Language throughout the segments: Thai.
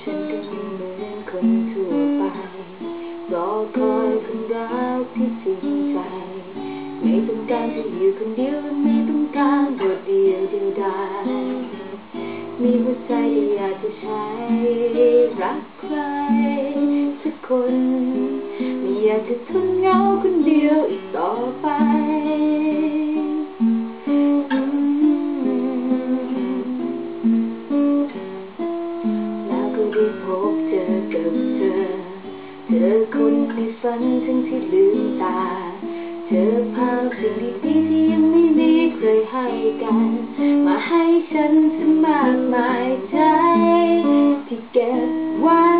ฉันก็ยังเหมือนคนทั่วไปรอคอยคนรักที่จริงใจ ไม่ต้องการจะอยู่คนเดียวและไม่ต้องการโดดเดียวเดียวดายมีหัวใจที่อยากจะใช้รักใครสักคน ไม่อยากจะทนเหงาคนเดียวอีกต่อไป เธอคุนเคยฝันทั้งที่ลืมตา เธอพาสิ่งดีๆที่ยังไม่มีเคยให้กัน มาให้ฉันสมากมายใจที่เก็บไว้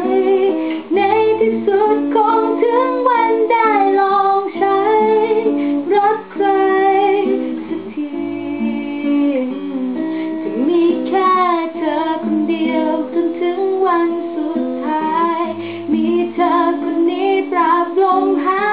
Dòng hát